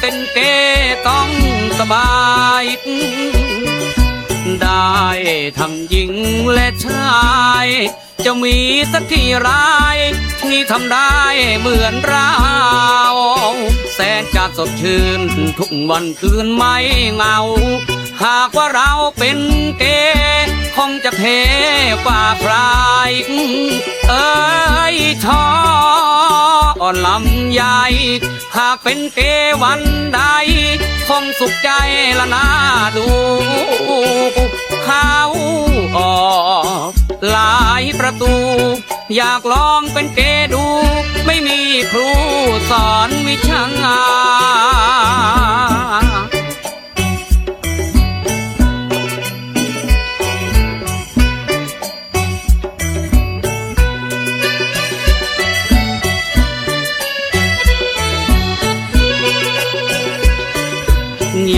เป็นเกต้องสบาย ได้ทั้งหญิงและชาย จะมีสักกี่ราย ที่ทำได้เหมือนเราแสนจะสดชื่นทุกวันคืนไม่เงา หากว่าเราเป็นเกคงจะเทกว่าใครเอ้ยชออ่อลำใหญ่ หากเป็นเกวันใดคงสุขใจละนาดูเขาออกหลายประตู อยากลองเป็นเกดู ไม่มีครูสอนวิชางา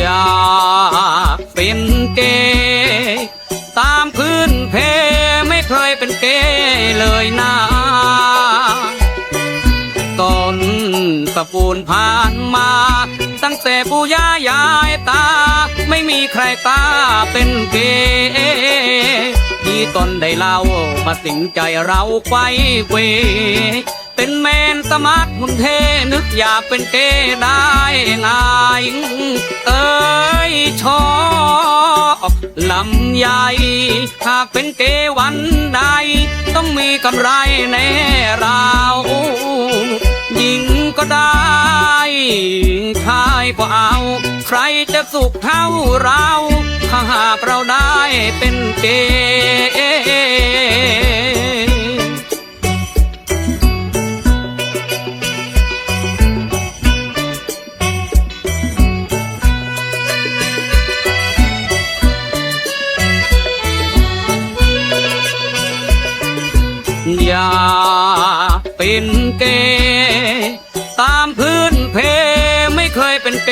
อยากเป็นเกย์ตามพื้นเพไม่เคยเป็นเกย์เลยนะต้นตะปูนผ่านมา ตั้งแต่ปู่ย่ายายตา ไม่มีใครกล้าเป็นเกย์ที่ตนได้เล่ามาสิงใจเราไฟเวเป็นแมน สมาร์ทหุ่นเทนึกอยากเป็นเกได้ง่ายเอ้ยชอบลำใหญ่หากเป็นเกวันใด ต้องมีกำไรแน่เราหญิงก็ได้ชายก็เอา ใครจะสุขเท่าเราถ้าหากเราได้เป็นเก อย่าเป็นเกตามพื้นเพไม่เคยเป็นเก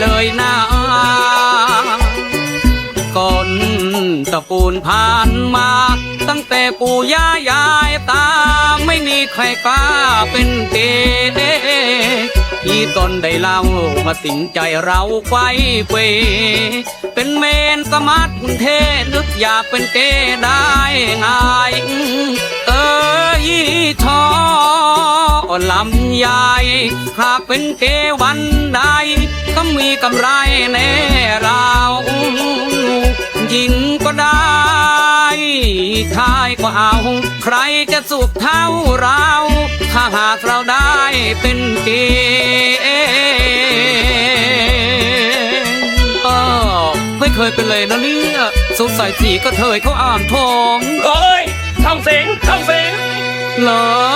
เลยนะก่อนตระปูลผ่านมา ตั้งแต่ปู่ย่ายายตา ไม่มีใครกล้าเป็น ตนได้เล่ามาสิงใจเราไฟเฟเป็นเมนสมาร์ทคุณเทนึกอยากเป็นเกได้ง่ายเอ้ยทอลำใหญ่หากเป็นเกวันใดก็มีกำไรแน่เราหญิง ชายก็เอา ใครจะสุขเท่าเรา ถ้าหากเราได้เป็นเกเออไม่เคยเป็นเลยนะเนี่ยสงสัยสีก็เทยเขาอ่านทองเอ้ยทำเสียงทำเสียงเหรอ